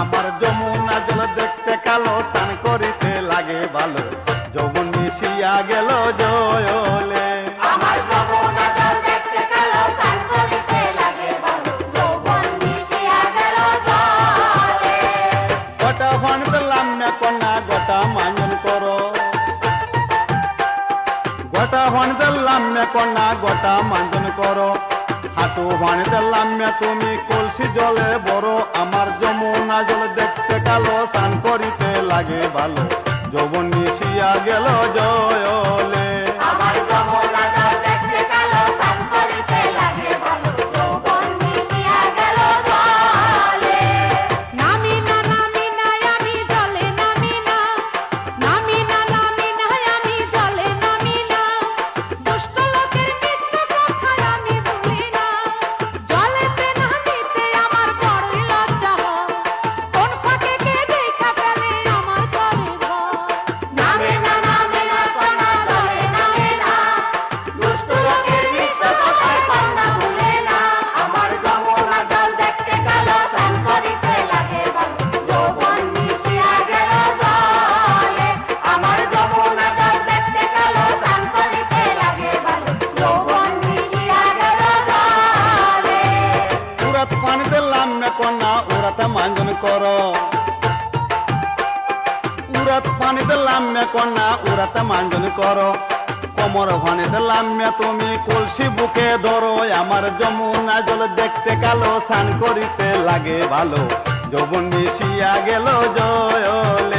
আমার যমুনা জল দেখতে কালো স্নান করিতে লাগে ভালো। যৌবন মিশিয়া গেল জয়লে। আমার যমুনা জল দেখতে কালো স্নান করিতে লাগে ভালো। যৌবন মিশিয়া গেল জলে গোটা কন্যা গোটা মাঞ্জন করো। গোটা ভান দিলাম না কন্যা গোটা মাঞ্জন করো। হাঁটু ভান দিলাম না তুমি কলসি জলে বড় আমার যমুনা জল দেখতে কালো স্নান করিতে লাগে ভালো। যৌবন মিশিয়া গেল জয়লে। করো। উরাত পানিতে দিলাম কন্যা, উড়াতে মাঞ্জন করো। কমর ভানে দিলাম তুমি, কলসি বুকে ধরো। আমার যমুনা জল দেখতে কালো, স্নান করিতে লাগে ভালো। যৌবন মিশিয়া গেল জয়লে।